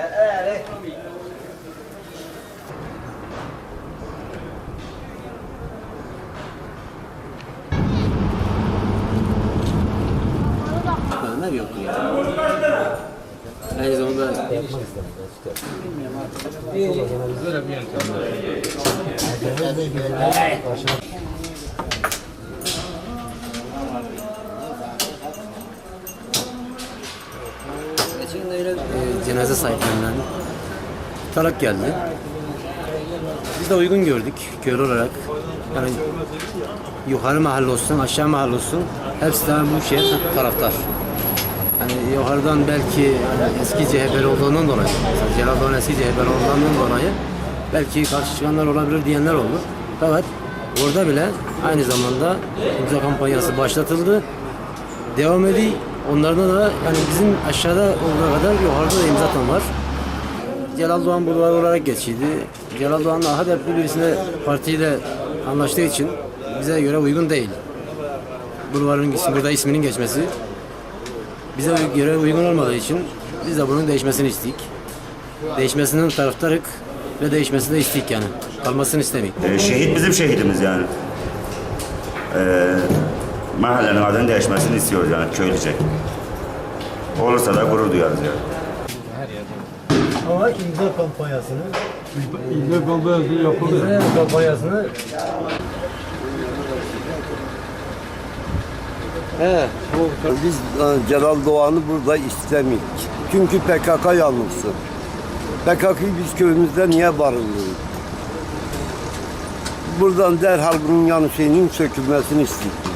Ee, ne yok ya. Aynı zamanda Böyle bir Geçen de öyle cenaze sahiplerinden talep geldi. Biz de uygun gördük köylü olarak. Yani yukarı mahalle olsun, aşağı mahalle olsun hepsi de bu şeye taraftar. Yani yukarıdan belki eski CHP'li olduğundan dolayı, mesela Celal eski CHP'li olduğundan dolayı belki karşı çıkanlar olabilir diyenler oldu. Fakat orada bile aynı zamanda imza kampanyası başlatıldı. Devam ediyor. Onlarda da yani bizim aşağıda olduğu kadar yukarıda da imza atan var. Celal Doğan bulvarı olarak geçiydi. Celal Doğan da HDP'li birisine partiyle anlaştığı için bize göre uygun değil. Bulvarın ismi, burada isminin geçmesi bize göre uygun olmadığı için biz de bunun değişmesini istedik. Değişmesinin taraftarık ve değişmesini de istedik yani. Kalmasını istemeyiz. Ee, şehit bizim şehidimiz yani. Ee, mahallenin adının değişmesini istiyoruz yani köylüce. Olursa da gurur duyarız yani. Ama imza kampanyasını İlde kampanyası yapıldı. imza kampanyasını Biz e, Celal Doğan'ı burada istemiyoruz. Çünkü PKK yanlısı. PKK'yı biz köyümüzde niye barındırıyoruz? Buradan derhal bunun yanı şeyinin sökülmesini istiyoruz.